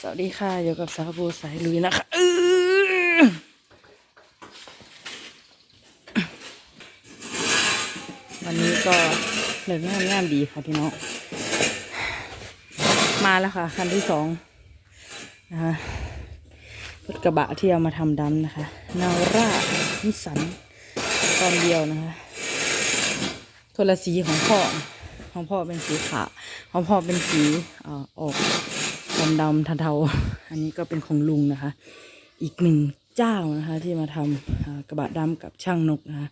สวัสดีค่ะอยู่กับสาวบูสายลุยนะคะอือวันนี้ก็เหลืองามงามดีค่ะพี่น้อง มาแล้วค่ะคันที่สองนะคะรถกระบะที่เอามาทำดำนะคะ นาร่านิสสันตอนเดียวนะคะคนละสีของพ่อ ของพ่อเป็นสีขาวของพ่อเป็นสีอ่อออก ดำดำๆเทาๆอันนี้ก็เป็นของลุงนะคะ อีกหนึ่งเจ้านะคะ ที่มาทำอ่ากระบะดำกับช่างนกนะคะ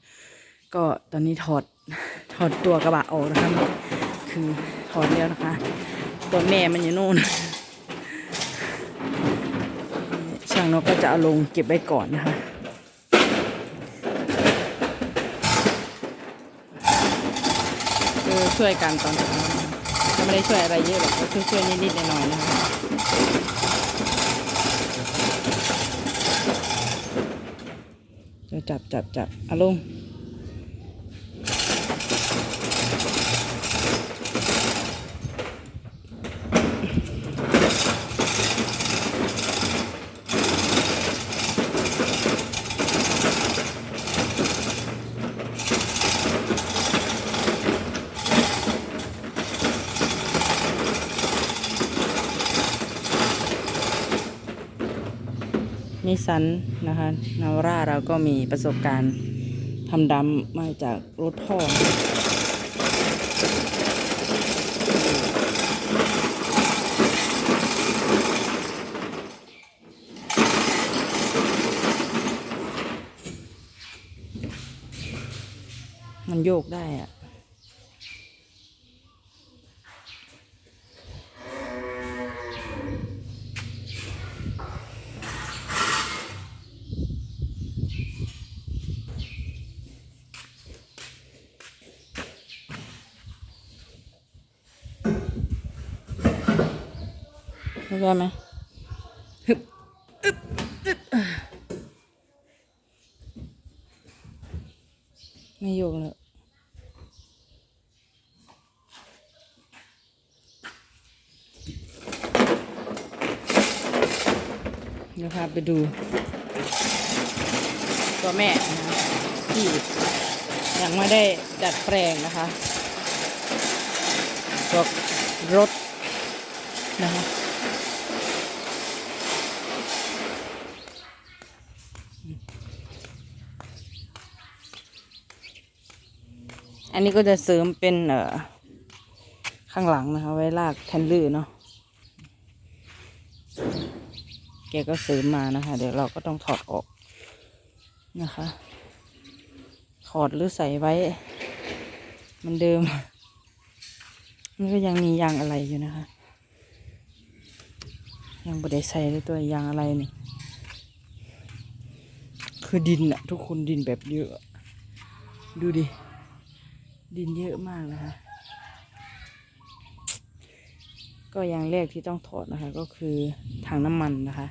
ก็ตอนนี้ถอดถอดตัวกระบะออกนะคะคือถอดแล้วนะคะ ตัวแม่มันอยู่นู่นช่างนกก็จะเอาลงเก็บไว้ก่อนนะคะคือช่วยกันตอนเช้าก็ไม่ได้ช่วยอะไรเยอะหรอกก็ช่วยช่วยนิดๆหน่อยๆนะคะ จับจับจับอาลง นิสสันนะคะนาวร่าเราก็มีประสบการณ์ทำดำมาจากรถพ่อมันโยกได้อะ เข้าใจไหมฮึบอึบอึบไม่โยกแล้วเดี๋ยวพาไปดู ตัวแม่นะที่ยังไม่ได้ดัดแปลงนะคะตัวรถนะคะ นนี้ก็จะเสริมเป็นเอ่อข้างหลังนะคะ ไว้ลากแทนลือเนาะแกก็เสริมมานะคะ เดี๋ยวเราก็ต้องถอดออกนะคะ ถอดหรือใส่ไว้เหมันเดิม มันก็ยังมียางอะไรอยู่นะคะ ยังบได้ใส่เลยตัวยางอะไรนี่คือดินอะทุกคนดินแบบเยอะ ดูดิ ดินเยอะมากนะคะ ก็อย่างแรกที่ต้องถอดนะคะ ก็คือถังน้ำมันนะคะ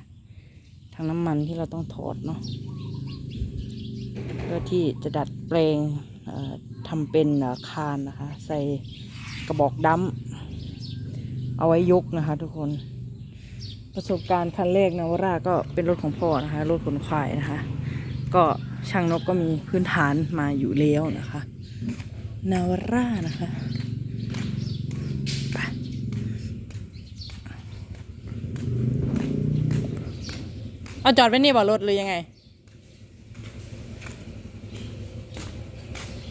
ถังน้ำมันที่เราต้องถอดเนาะเพื่อที่จะดัดแปลงทำเป็นคานนะคะ ใส่กระบอกดั้มเอาไว้ยกนะคะ ทุกคนประสบการณ์คันแรกนาวราก็เป็นรถของพ่อนะคะ รถขนควายนะคะ ก็ช่างนกก็มีพื้นฐานมาอยู่แล้วนะคะ นาวาร่านะคะเอาจอดไว้นี่บ่รถหรือยังไง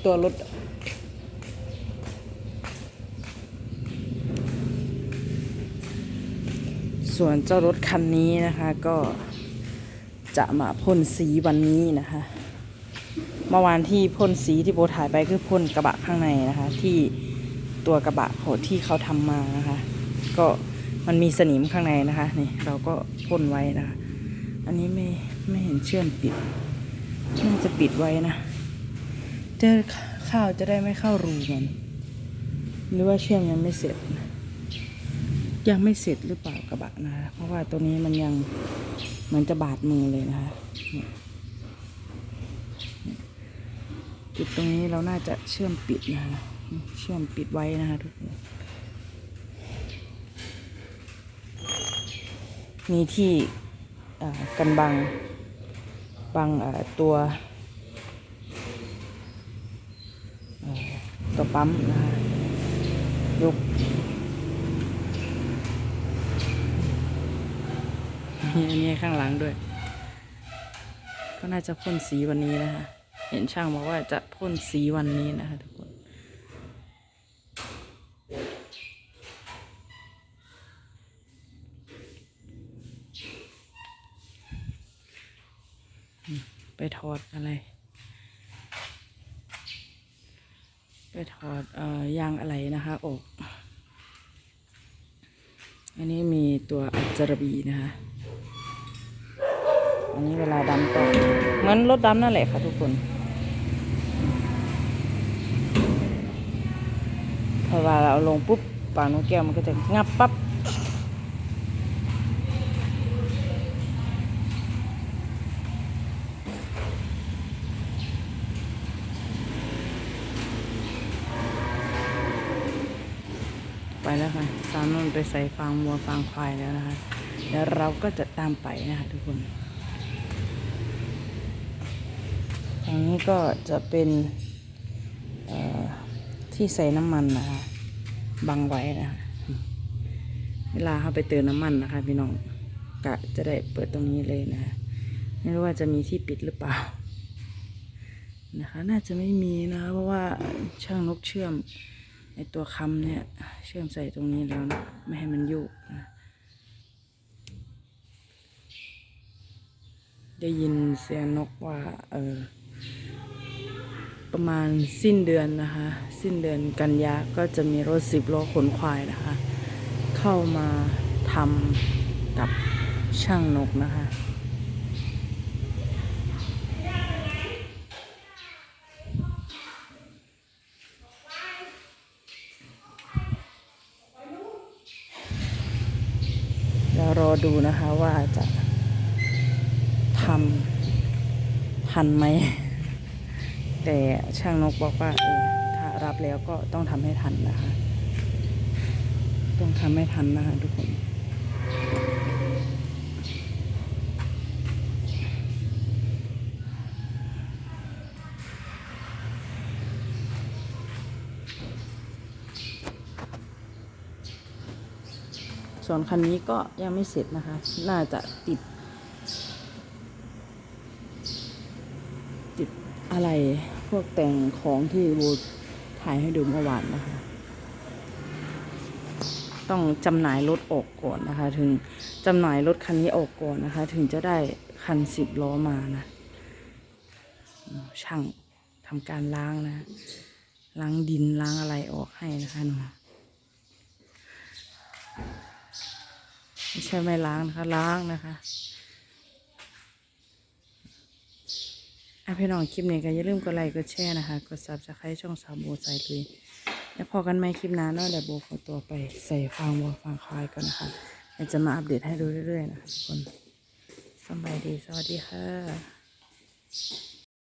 ตัวรถส่วนเจ้ารถคันนี้นะคะก็จะมาพ่นสีวันนี้นะคะ เมื่อวานที่พ่นสีที่โบถ่ายไปคือพ่นกระบะข้างในนะคะ ที่ตัวกระบะของที่เขาทำมานะคะ ก็มันมีสนิมข้างในนะคะนี่เราก็พ่นไว้นะคะ อันนี้ไม่ไม่เห็นเชื่อมปิดน่าจะปิดไว้นะเจอข้าวจะได้ไม่เข้ารูมันหรือว่าเชื่อมยังไม่เสร็จ ยังไม่เสร็จหรือเปล่ากระบะนะคะเพราะว่าตัวนี้มันยังเหมือนจะบาดมือเลยนะคะเนี่ย จุดตรงนี้เราน่าจะเชื่อมปิดนะคะเชื่อมปิดไว้นะคะทุกคนมีที่กันบังบังตัวตัวปั๊มนะคะยกมีอันนี้ข้างหลังด้วย ก็น่าจะพ่นสีวันนี้นะคะ เห็นช่างบอกว่าจะพ่นสีวันนี้นะคะทุกคนไปถอดอะไร ไปถอดเอ่อยางอะไรนะคะออกอันนี้มีตัวอัจจรบีนะคะ อันนี้เวลาดำก็เหมือนรถดำนั่นแหละค่ะทุกคน พอเวลาเราลงปุ๊บปากนกแก้วมันก็จะงับปั๊บไปแล้วค่ะสามนนไปใส่ฟางวัวฟางควายแล้วนะคะ เดี๋ยวเราก็จะตามไปนะคะทุกคนทางนี้ก็จะเป็น ที่ใส่น้ำมันนะคะบังไว้นะคะเวลาเขาไปเติมน้ำมันนะคะ พี่น้องกะจะได้เปิดตรงนี้เลยนะะไม่รู้ว่าจะมีที่ปิดหรือเปล่า นะคะ น่าจะไม่มีนะคะเพราะว่าช่างนกเชื่อมไอตัวคำเนี่ย เชื่อมใส่ตรงนี้แล้วนะไม่ให้มันยุบนะได้ยินเสียงนกว่า เออ ประมาณสิ้นเดือนนะคะ สิ้นเดือนกันยาก็จะมีรถสิบล้อขนควายนะคะ เข้ามาทำกับช่างนกนะคะเรารอดูนะคะว่าจะทำทันไหม แต่ช่างนกบอกว่าเออถ้ารับแล้วก็ต้องทำให้ทันนะคะ ต้องทำให้ทันนะคะทุกคนส่วนคันนี้ก็ยังไม่เสร็จนะคะ น่าจะติด ติด อะไรพวกแต่งของที่บูถ่ายให้ดูเมื่อวานนะคะ ต้องจำหน่ายรถออกก่อนนะคะ ถึงจำหน่ายรถคันนี้ออกก่อนนะคะ ถึงจะได้คันสิบล้อมานะ ช่างทำการล้างนะล้างดินล้างอะไรออกให้นะคะหนูไม่ใช่ไม่ล้างนะคะล้างนะคะ อะพี่น้องคลิปนี้ก็อย่าลืมกดไลค์กดแชร์นะคะ กดซับสไครต์ช่องสามโบใส่เลยแล้วพอกันไหมคลิปหน้าเนาะเดี๋ยวโบขอตัวไปใส่ฟางวัวฟางควายก่อนนะคะเดี๋ยวจะมาอัปเดตให้ดูเรื่อยๆนะคะทุกคนสบายดีสวัสดีค่ะ